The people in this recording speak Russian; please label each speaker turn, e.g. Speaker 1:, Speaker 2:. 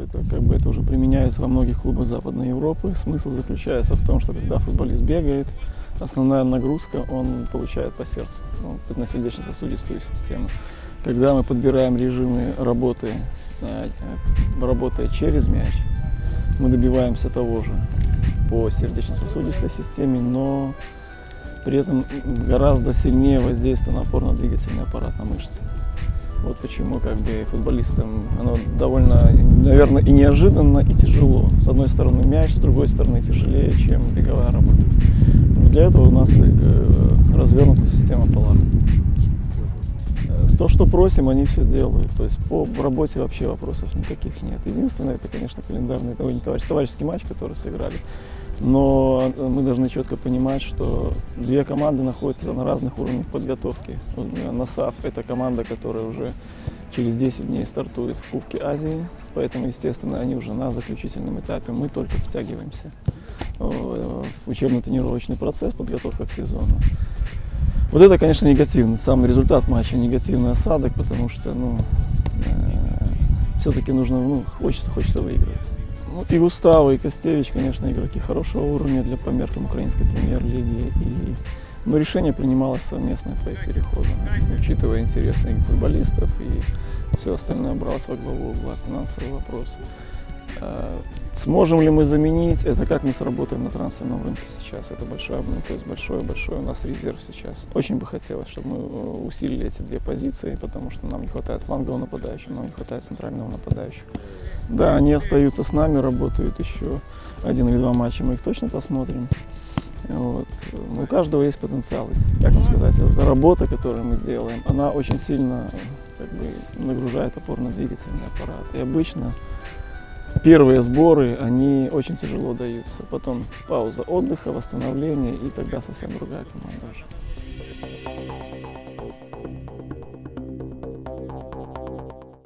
Speaker 1: это как бы это уже применяется во многих клубах Западной Европы. Смысл заключается в том, что когда футболист бегает, основная нагрузка он получает по сердцу, ну, предносердечно-сосудистую систему. Когда мы подбираем режимы работы, э, э, работая через мяч, мы добиваемся того же по сердечно-сосудистой системе, но при этом гораздо сильнее воздействие на опорно-двигательный аппарат, на мышцы. Вот почему как бы футболистам оно довольно, наверное, и неожиданно, и тяжело. С одной стороны мяч, с другой стороны тяжелее, чем беговая работа. Для этого у нас э, развернута система Polar. То, что просим, они все делают. То есть по работе вообще вопросов никаких нет. Единственное, это, конечно, календарный, ой, не товарищ, товарищеский матч, который сыграли. Но мы должны четко понимать, что две команды находятся на разных уровнях подготовки. НАСАФ – это команда, которая уже через 10 дней стартует в Кубке Азии, поэтому, естественно, они уже на заключительном этапе. Мы только втягиваемся в учебно-тренировочный процесс, подготовка к сезону. Вот это, конечно, негативный, самый результат матча, негативный осадок, потому что, ну, э, все-таки нужно, ну, хочется, хочется выигрывать. Ну, и Густава, и Костевич, конечно, игроки хорошего уровня для по меркам украинской премьер-лиги. И, но решение принималось совместно по их переходу, учитывая интересы футболистов, и все остальное бралось во главу угла, финансовый вопрос. Э, Сможем ли мы заменить? Это как мы сработаем на трансферном рынке сейчас. Это то есть большой-большой у нас резерв сейчас. Очень бы хотелось, чтобы мы э, усилили эти две позиции, потому что нам не хватает флангового нападающего, нам не хватает центрального нападающего. Да, они остаются с нами, работают еще один или два матча, мы их точно посмотрим. Вот. Но у каждого есть потенциал. Как вам сказать, эта работа, которую мы делаем, она очень сильно как бы, нагружает опорно-двигательный аппарат. И обычно Первые сборы, они очень тяжело даются. Потом пауза отдыха, восстановление, и тогда совсем другая команда уже.